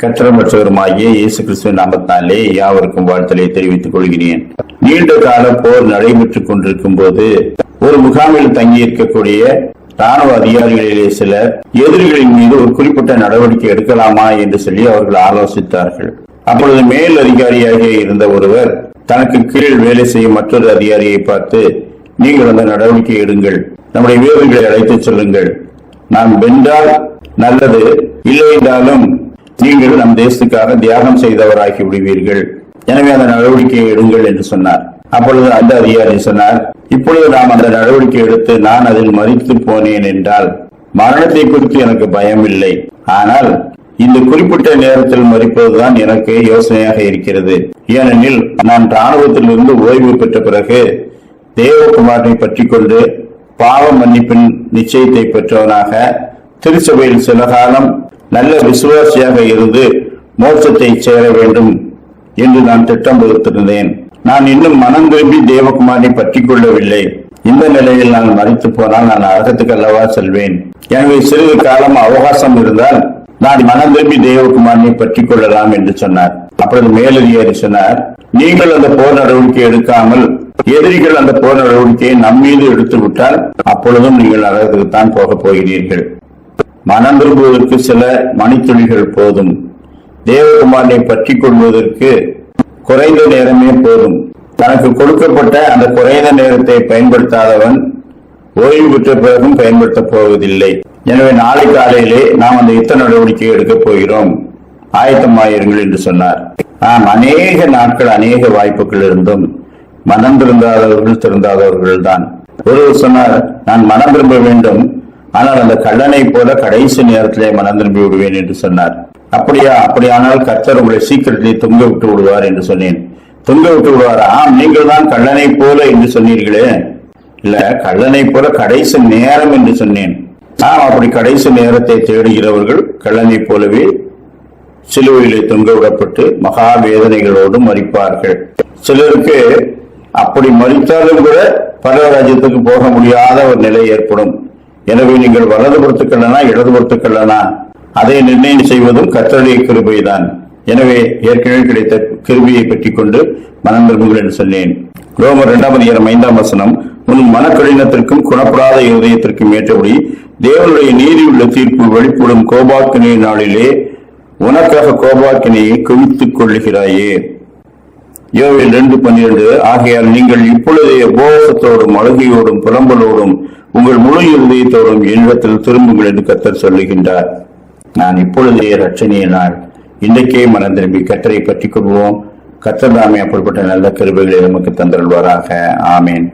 கற்றமற்றவருமாகிய இயேசு கிறிஸ்துவ நாமத்தாலே யாவருக்கும் வாழ்த்தலை தெரிவித்துக் கொள்கிறேன். நீண்ட கால போர் நடைபெற்றுக் கொண்டிருக்கும் போது ஒரு முகாமில் தங்கியிருக்கக்கூடிய ராணுவ அதிகாரிகளிலே சிலர் எதிரிகளின் மீது ஒரு குறிப்பிட்ட நடவடிக்கை எடுக்கலாமா என்று சொல்லி அவர்கள் ஆலோசித்தார்கள். அப்பொழுது மேல் அதிகாரியாக இருந்த ஒருவர் தனக்கு கீழ் வேலை செய்யும் மற்றொரு அதிகாரியை பார்த்து நீங்கள் அந்த நடவடிக்கை எடுங்கள். நம்முடைய வீரர்களை அழைத்துச் செல்லுங்கள். நாம் வென்றால் நல்லது இல்லை என்றாலும் நீங்கள் நம் தேசத்துக்காக தியாகம் செய்தவராகி விடுவீர்கள். எனவே அந்த நடவடிக்கையை எடுங்கள் என்று சொன்னார். அப்பொழுது அந்த அதிகாரி சொன்னார் இப்பொழுது நாம் அந்த நடவடிக்கை எடுத்து நான் அதில் மறித்து போனேன் என்றால் மரணத்தை குறித்து எனக்கு பயம் இல்லை ஆனால் இந்த குறிப்பிட்ட நேரத்தில் மறிப்பதுதான் எனக்கு யோசனையாக இருக்கிறது. ஏனெனில் நான் ராணுவத்திலிருந்து ஓய்வு பெற்ற பிறகு தேவகுமாரனை பற்றி கொண்டு பாவ மன்னிப்பின் நிச்சயத்தை பெற்றவனாக திருச்சபையில் சில காலம் நல்ல விசுவாசியாக இருந்து மோட்சத்தை சேர வேண்டும் என்று நான் திட்டம் வகுத்திருந்தேன் நான் இன்னும் மனம் திரும்பி தேவகுமாரை பற்றி கொள்ளவில்லை. இந்த நிலையில் நான் மறித்து போனால் நான் அரகத்துக்கு அல்லவா செல்வேன். எனவே சிறிது காலம் அவகாசம் இருந்தால் நான் மனம் திரும்பி தேவகுமாரனை பற்றி கொள்ளலாம் என்று சொன்னார். அப்பொழுது மேலதிகாரி சொன்னார் நீங்கள் அந்த போர் நடவடிக்கை எடுக்காமல் எதிரிகள் அந்த போர் நடவடிக்கையை நம்மீது எடுத்து விட்டால் அப்பொழுதும் நீங்கள் நரகத்துக்கு தான் போகப் போகிறீர்கள். மனம் திரும்புவதற்கு சில மணித்துளிகள் போதும். தேவகுமாரனை பற்றி கொள்வதற்கு குறைந்த நேரமே போதும். தனக்கு கொடுக்கப்பட்ட அந்த குறைந்த நேரத்தை பயன்படுத்தாதவன் ஓய்வு பெற்ற பிறகும் பயன்படுத்தப் போவதில்லை. எனவே நாளை காலையிலே நாம் அந்த யுத்த நடவடிக்கை எடுக்கப் போகிறோம். ஆயத்தமாயிருங்கள் என்று சொன்னார். நாம் அநேக நாட்கள் அநேக வாய்ப்புகள் இருந்தும் மனம் திருந்தாதவர்கள் திருந்தாதவர்கள் தான் ஒருவர் சொன்னார் நான் மனம் திரும்ப வேண்டும். ஆனால் அந்த கள்ளனை போல கடைசி நேரத்திலே மனம் திரும்பி விடுவேன் என்று சொன்னார். அப்படியா அப்படியானால் கர்த்தர் உங்களை சீக்கிரத்திலே தொங்க விட்டு விடுவார் என்று சொன்னேன். தொங்க விட்டு விடுவார்? ஆம் நீங்கள் தான் கல்லனை போல என்று சொன்னீர்களே. இல்ல கல்லனை போல கடைசி நேரம் என்று சொன்னேன். ஆம் அப்படி கடைசி நேரத்தை தேடுகிறவர்கள் கல்லனை போலவே சிலுவையிலே தொங்க விடப்பட்டு மகா வேதனைகளோடு மறிப்பார்கள் சிலருக்கு அப்படி மறித்தாலும் கூட பரவராஜ்யத்துக்கு போக முடியாத ஒரு நிலை ஏற்படும். எனவே நீங்கள் வலதுபுறத்துக்கல்லனா இடதுபுறத்துக்கல்லனா அதை நிர்ணயம் செய்வதும் கத்தருடைய கிருபைதான். எனவே ஏற்கனவே கிடைத்த கிருபியை பற்றி கொண்டு மனம் திரும்புங்கள் என்று சொன்னேன். ரோமர் இரண்டாம் அதிகாரம் ஐந்தாம் வசனம் உன் மனக்கடினத்திற்கும் குணப்படாத இருதயத்திற்கும் ஏற்றபடி தேவனுடைய நீதி உள்ள தீர்ப்பு வெளிப்படும் கோபாக்கினை நாளிலே உனக்காக கோபாக்கினையை குவித்துக் கொள்ளுகிறாயே. யோவில் ரெண்டு பன்னிரண்டு ஆகையால் நீங்கள் இப்பொழுதே உபவாசத்தோடும் அழுகையோடும் புலம்பலோடும் உங்கள் முழு இருதயத்தோடும் என்னிடத்தில் திரும்புங்கள் என்று கத்தர் சொல்லுகின்றார். நான் இப்பொழுதே ரட்சணியினால் இன்றைக்கே மனம் திரும்பி கத்தரை பற்றி கொள்வோம். கத்தர் தாமே அப்படிப்பட்ட நல்ல கருவிகளை நமக்கு தந்தருள்வாராக. ஆமேன்.